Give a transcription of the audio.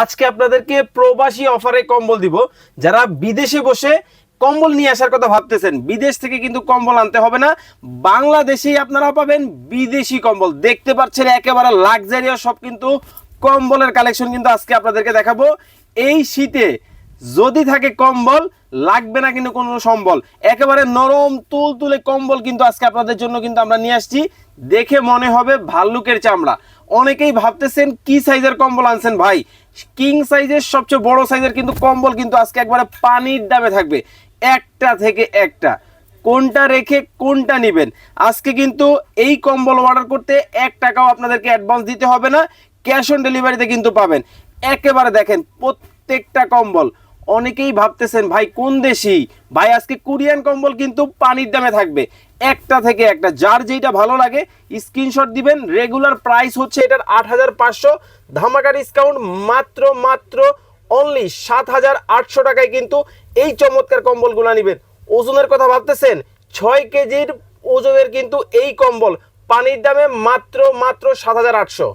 আজকে আপনাদেরকে প্রবাসী অফারে কম্বল দিব। যারা বিদেশে বসে কম্বল নিয়ে আসার কথা ভাবতেছেন, বিদেশ থেকে কিন্তু কম্বল আনতে হবে না। বাংলাদেশেই আপনারা পাবেন বিদেশি কম্বল। দেখতে পাচ্ছেন একেবারে লাক্সারিয়াস সব কিন্তু কম্বলের কালেকশন কিন্তু আজকে আপনাদেরকে দেখাবো। এই শীতে যদি থাকে কম্বল, লাগবে না কিন্তু কোনো সম্বল। একেবারে নরম তুল তুলে কম্বল কিন্তু আজকে আপনাদের জন্য কিন্তু আমরা নিয়ে আসছি। দেখে মনে হবে ভাল্লুকের চামড়া। অনেকেই ভাবতেছেন কি সাইজের কম্বল আনছেন ভাই? কিং সাইজের সবচেয়ে বড় সাইজের কিন্তু কম্বল কিন্তু আজকে একবারে পানির দামে থাকবে। একটা থেকে একটা। কোনটা রেখে কোনটা নেবেন? আজকে কিন্তু এই কম্বল অর্ডার করতে এক টাকাও আপনাদেরকে অ্যাডভান্স দিতে হবে না। ক্যাশ অন ডেলিভারিতে কিন্তু পাবেন। একেবারে দেখেন, প্রত্যেকটা কম্বল অনেকেই ভাবতেছেন, ভাই, কোন দেশি? ভাই, আজকে কোরিয়ান কম্বল কিন্তু পানির দামে থাকবে। একটা থেকে একটা, যার যেটা ভালো লাগে, স্ক্রিনশট দিবেন। রেগুলার প্রাইস হচ্ছে এটার আট হাজার পাঁচশো। ধামাকা ডিসকাউন্ট মাত্র মাত্র অনলি সাত হাজার আটশো টাকায় কিন্তু এই চমৎকার কম্বলগুলো নেবেন। ওজনের কথা ভাবতেছেন? ছয় কেজির ওজনের কিন্তু এই কম্বল, পানির দামে মাত্র মাত্র সাত হাজার আটশো।